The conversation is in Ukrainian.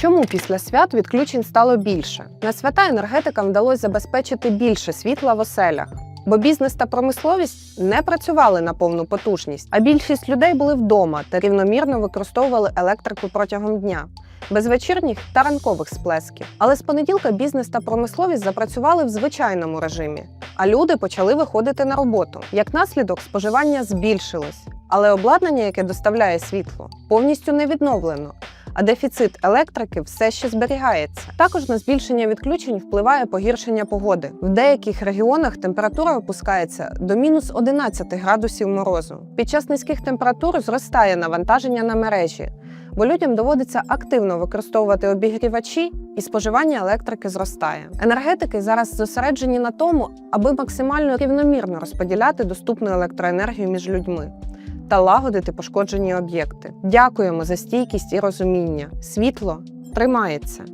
Чому після свят відключень стало більше? На свята енергетикам вдалося забезпечити більше світла в оселях. Бо бізнес та промисловість не працювали на повну потужність, а більшість людей були вдома та рівномірно використовували електрику протягом дня, без вечірніх та ранкових сплесків. Але з понеділка бізнес та промисловість запрацювали в звичайному режимі, а люди почали виходити на роботу. Як наслідок, споживання збільшилось, але обладнання, яке доставляє світло, повністю не відновлено. А дефіцит електрики все ще зберігається. Також на збільшення відключень впливає погіршення погоди. В деяких регіонах температура опускається до мінус 11 градусів морозу. Під час низьких температур зростає навантаження на мережі, бо людям доводиться активно використовувати обігрівачі, і споживання електрики зростає. Енергетики зараз зосереджені на тому, аби максимально рівномірно розподіляти доступну електроенергію між людьми та лагодити пошкоджені об'єкти. Дякуємо за стійкість і розуміння. Світло тримається.